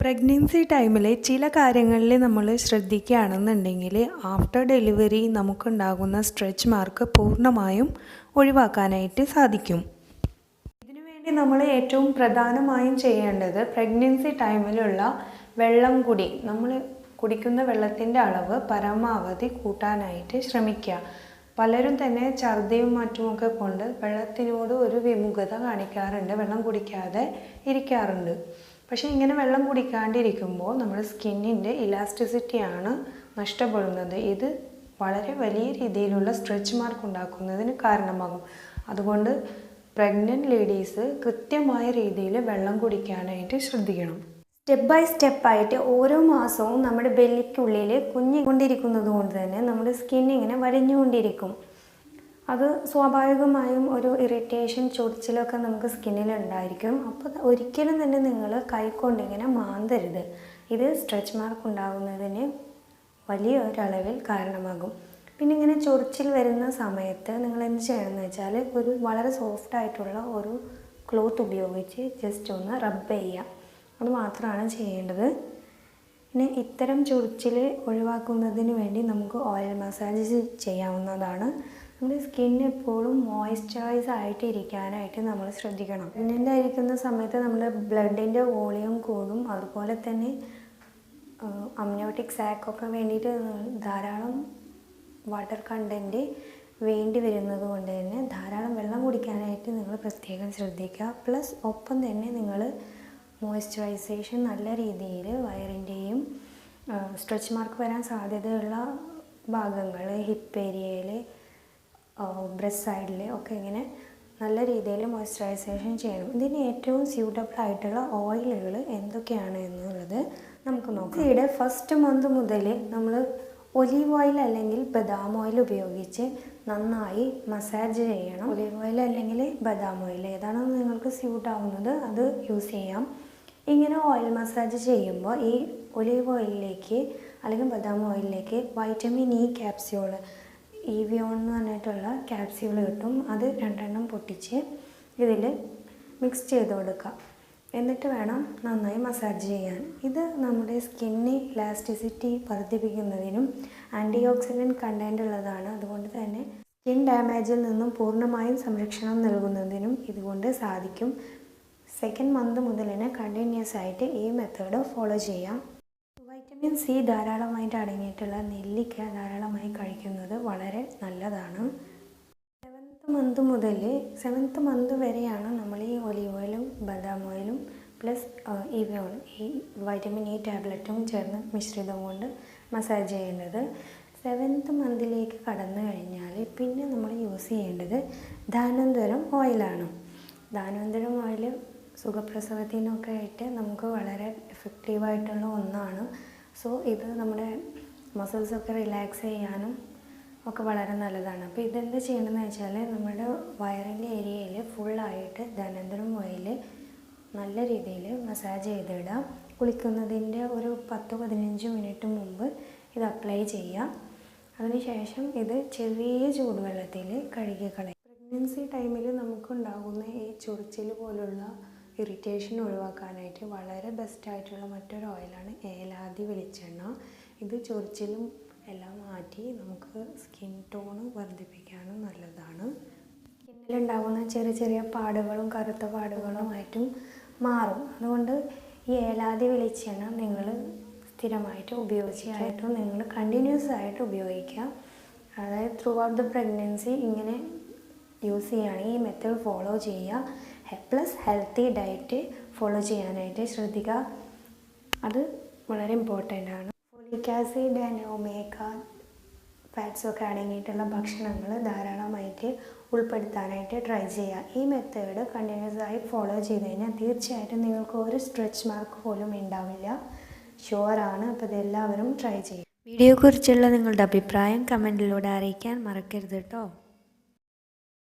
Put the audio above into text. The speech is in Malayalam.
പ്രഗ്നൻസി ടൈമിൽ ചില കാര്യങ്ങളിൽ നമ്മൾ ശ്രദ്ധിക്കുകയാണെന്നുണ്ടെങ്കിൽ ആഫ്റ്റർ ഡെലിവറി നമുക്കുണ്ടാകുന്ന സ്ട്രെച്ച് മാർക്ക് പൂർണമായും ഒഴിവാക്കാനായിട്ട് സാധിക്കും. ഇതിനുവേണ്ടി നമ്മൾ ഏറ്റവും പ്രധാനമായും ചെയ്യേണ്ടത് പ്രഗ്നൻസി ടൈമിലുള്ള വെള്ളം കുടി. നമ്മൾ കുടിക്കുന്ന വെള്ളത്തിന്റെ അളവ് പരമാവധി കൂട്ടാനായിട്ട് ശ്രമിക്കുക. പലരും തന്നെ ഛർദിയും മറ്റുമൊക്കെ കൊണ്ട് വെള്ളത്തിനോട് ഒരു വിമുഖത കാണിക്കാറുണ്ട്. വെള്ളം കുടിക്കാതെ ഇരിക്കാറുണ്ട്. പക്ഷേ ഇങ്ങനെ വെള്ളം കുടിക്കാണ്ടിരിക്കുമ്പോൾ നമ്മുടെ സ്കിന്നിന്റെ ഇലാസ്റ്റിസിറ്റിയാണ് നഷ്ടപ്പെടുന്നത്. ഇത് വളരെ വലിയ രീതിയിലുള്ള സ്ട്രെച്ച് മാർക്ക് ഉണ്ടാക്കുന്നതിന് കാരണമാകും. അതുകൊണ്ട് പ്രഗ്നന്റ് ലേഡീസ് കൃത്യമായ രീതിയിൽ വെള്ളം കുടിക്കാനായിട്ട് ശ്രദ്ധിക്കണം. സ്റ്റെപ്പ് ബൈ സ്റ്റെപ്പായിട്ട് ഓരോ മാസവും നമ്മുടെ ബെല്ലിക്കുള്ളിൽ കുഞ്ഞിക്കൊണ്ടിരിക്കുന്നത് കൊണ്ട് തന്നെ നമ്മുടെ സ്കിൻ ഇങ്ങനെ വലിഞ്ഞുകൊണ്ടിരിക്കും. അത് സ്വാഭാവികമായും ഒരു ഇറിറ്റേഷൻ ചൊറിച്ചിലൊക്കെ നമുക്ക് സ്കിന്നിൽ ഉണ്ടായിരിക്കും. അപ്പോൾ ഒരിക്കലും തന്നെ നിങ്ങൾ കൈക്കൊണ്ടിങ്ങനെ മാന്തരുത്. ഇത് സ്ട്രെച്ച് മാർക്ക് ഉണ്ടാകുന്നതിന് വലിയ ഒരളവിൽ കാരണമാകും. പിന്നെ ഇങ്ങനെ ചൊറിച്ചിൽ വരുന്ന സമയത്ത് നിങ്ങൾ എന്ത് ചെയ്യണമെന്ന് വെച്ചാൽ ഒരു വളരെ സോഫ്റ്റ് ആയിട്ടുള്ള ഒരു ക്ലോത്ത് ഉപയോഗിച്ച് ജസ്റ്റ് ഒന്ന് റബ്ബ് ചെയ്യുക. അത് മാത്രമാണ് ചെയ്യേണ്ടത്. പിന്നെ ഇത്തരം ചൊറിച്ചിൽ ഒഴിവാക്കുന്നതിന് വേണ്ടി നമുക്ക് ഓയിൽ മസാജ് ചെയ്യാവുന്നതാണ്. നമ്മുടെ സ്കിൻ എപ്പോഴും മോയ്സ്ചറൈസ് ആയിട്ട് ഇരിക്കാനായിട്ട് നമ്മൾ ശ്രദ്ധിക്കണം. പ്രഗ്നന്റ് ആയിരിക്കുന്ന സമയത്ത് നമ്മുടെ ബ്ലഡിന്റെ വോളിയം കൂടും. അതുപോലെ തന്നെ അമ്നോട്ടിക് സാക്കൊക്കെ വേണ്ടിയിട്ട് ധാരാളം വാട്ടർ കണ്ടന്റ് വേണ്ടി വരുന്നത് കൊണ്ട് തന്നെ ധാരാളം വെള്ളം കുടിക്കാനായിട്ട് നിങ്ങൾ പ്രത്യേകം ശ്രദ്ധിക്കുക. പ്ലസ് ഒപ്പം തന്നെ നിങ്ങൾ മോയ്സ്ചറൈസേഷൻ നല്ല രീതിയിൽ വയറിന്റെയും സ്ട്രെച്ച് മാർക്ക് വരാൻ സാധ്യതയുള്ള ഭാഗങ്ങൾ ഹിപ്പ് ഏരിയയിൽ ബ്രസ്റ്റ് സൈഡിൽ ഒക്കെ ഇങ്ങനെ നല്ല രീതിയിൽ മോയ്സ്ചറൈസേഷൻ ചെയ്യണം. ഇതിന് ഏറ്റവും സ്യൂട്ടബിൾ ആയിട്ടുള്ള ഓയിലുകൾ എന്തൊക്കെയാണ് എന്നുള്ളത് നമുക്ക് നോക്കാം. ഇവിടെ ഫസ്റ്റ് മന്ത് മുതൽ നമ്മൾ ഒലീവ് ഓയിൽ അല്ലെങ്കിൽ ബദാം ഓയിൽ ഉപയോഗിച്ച് നന്നായി മസാജ് ചെയ്യണം. ഒലീവ് ഓയിൽ അല്ലെങ്കിൽ ബദാം ഓയിൽ ഏതാണോ നിങ്ങൾക്ക് സ്യൂട്ട് ആവുന്നത് അത് യൂസ് ചെയ്യാം. ഇങ്ങനെ ഓയിൽ മസാജ് ചെയ്യുമ്പോൾ ഈ ഒലീവ് ഓയിലിലേക്ക് അല്ലെങ്കിൽ ബദാം ഓയിലിലേക്ക് vitamin E capsule Evion എന്ന് പറഞ്ഞിട്ടുള്ള ക്യാപ്സ്യൂൾ കിട്ടും. അത് രണ്ടെണ്ണം പൊട്ടിച്ച് ഇതിൽ മിക്സ് ചെയ്ത് കൊടുക്കുക. എന്നിട്ട് വേണം നന്നായി മസാജ് ചെയ്യാൻ. ഇത് നമ്മുടെ സ്കിന്നിന് ഇലാസ്റ്റിസിറ്റി വർദ്ധിപ്പിക്കുന്നതിനും ആന്റി ഓക്സിഡന്റ് കണ്ടന്റ് ഉള്ളതാണ്. അതുകൊണ്ട് തന്നെ സ്കിൻ ഡാമേജിൽ നിന്നും പൂർണമായും സംരക്ഷണം നൽകുന്നതിനും ഇതുകൊണ്ട് സാധിക്കും. സെക്കൻഡ് മന്ത് മുതൽ തന്നെ കണ്ടിന്യൂസ് ആയിട്ട് ഈ മെത്തേഡ് ഫോളോ ചെയ്യാം. വൈറ്റമിൻ സി ധാരാളമായിട്ട് അടങ്ങിയിട്ടുള്ള നെല്ലിക്ക ധാരാളമായി കഴിക്കുന്നത് വളരെ നല്ലതാണ്. സെവൻത്ത് മന്ത് മുതൽ സെവൻത്ത് മന്ത് വരെയാണ് നമ്മൾ ഈ ഒലീവ് ഓയിലും ബദാം ഓയിലും പ്ലസ് ഇവയോൺ ഈ വൈറ്റമിൻ ഇ ടാബ്ലറ്റും ചേർന്ന് മിശ്രിതം കൊണ്ട് മസാജ് ചെയ്യേണ്ടത് സെവൻത്ത് മന്തിലേക്ക് കടന്നു കഴിഞ്ഞാൽ പിന്നെ നമ്മൾ യൂസ് ചെയ്യേണ്ടത് ധാനന്തരം ഓയിലാണ് ധാനന്തരം ഓയിൽ സുഖപ്രസവത്തിനൊക്കെ ആയിട്ട് നമുക്ക് വളരെ എഫക്റ്റീവായിട്ടുള്ള ഒന്നാണ്. സോ ഇത് നമ്മുടെ മസിൽസൊക്കെ റിലാക്സ് ചെയ്യാനും ഒക്കെ വളരെ നല്ലതാണ്. അപ്പോൾ ഇതെന്ത് ചെയ്യണമെന്ന് വെച്ചാൽ നമ്മുടെ വയറിന്റെ ഏരിയയിൽ ഫുള്ളായിട്ട് ധനന്തരം ഓയിൽ നല്ല രീതിയിൽ മസാജ് ചെയ്തിടാം. കുളിക്കുന്നതിന്റെ ഒരു പത്ത് പതിനഞ്ച് മിനിറ്റ് മുമ്പ് ഇത് അപ്ലൈ ചെയ്യാം. അതിനുശേഷം ഇത് ചെറിയ ചൂടുവെള്ളത്തിൽ കഴുകി കളയും. പ്രഗ്നൻസി ടൈമിൽ നമുക്കുണ്ടാകുന്ന ഈ ചൊറിച്ചിൽ പോലുള്ള ഇറിറ്റേഷൻ ഒഴിവാക്കാനായിട്ട് വളരെ ബെസ്റ്റായിട്ടുള്ള മറ്റൊരു ഓയിലാണ് ഏലാതി വെളിച്ചെണ്ണ. ഇത് ചൊറിച്ചിലും എല്ലാം മാറ്റി നമുക്ക് സ്കിൻ ടോൺ വർദ്ധിപ്പിക്കാനും നല്ലതാണ്. സ്കിന്നിലുണ്ടാകുന്ന ചെറിയ ചെറിയ പാടുകളും കറുത്ത പാടുകളുമായിട്ടും മാറും. അതുകൊണ്ട് ഈ ഏലാതി വെളിച്ചെണ്ണ നിങ്ങൾ സ്ഥിരമായിട്ട് ഉപയോഗിച്ചായിട്ടും നിങ്ങൾ കണ്ടിന്യൂസ് ആയിട്ട് ഉപയോഗിക്കുക അതായത് ത്രൂ ഔട്ട് ദ പ്രഗ്നൻസി ഇങ്ങനെ യൂസ് ചെയ്യുകയാണെങ്കിൽ ഈ മെത്തേഡ് ഫോളോ ചെയ്യുക. പ്ലസ് ഹെൽത്തി ഡയറ്റ് ഫോളോ ചെയ്യാനായിട്ട് ശ്രദ്ധിക്കുക അത് വളരെ ഇമ്പോർട്ടന്റ് ആണ്. ഫോളിക് ആസിഡ് ആൻഡ് ഒമേഗ ഫാറ്റ്സൊക്കെ അടങ്ങിയിട്ടുള്ള ഭക്ഷണങ്ങൾ ധാരാളമായിട്ട് ഉൾപ്പെടുത്താനായിട്ട് ട്രൈ ചെയ്യുക. ഈ മെത്തേഡ് കണ്ടിന്യൂസ് ആയി ഫോളോ ചെയ്ത് കഴിഞ്ഞാൽ തീർച്ചയായിട്ടും നിങ്ങൾക്ക് ഒരു സ്ട്രെച്ച് മാർക്ക് പോലും ഉണ്ടാവില്ല. ഷുവറാണ് അപ്പോൾ ഇതെല്ലാവരും ട്രൈ ചെയ്യും. വീഡിയോയെക്കുറിച്ചുള്ള നിങ്ങളുടെ അഭിപ്രായം കമന്റിലൂടെ അറിയിക്കാൻ മറക്കരുത് കേട്ടോ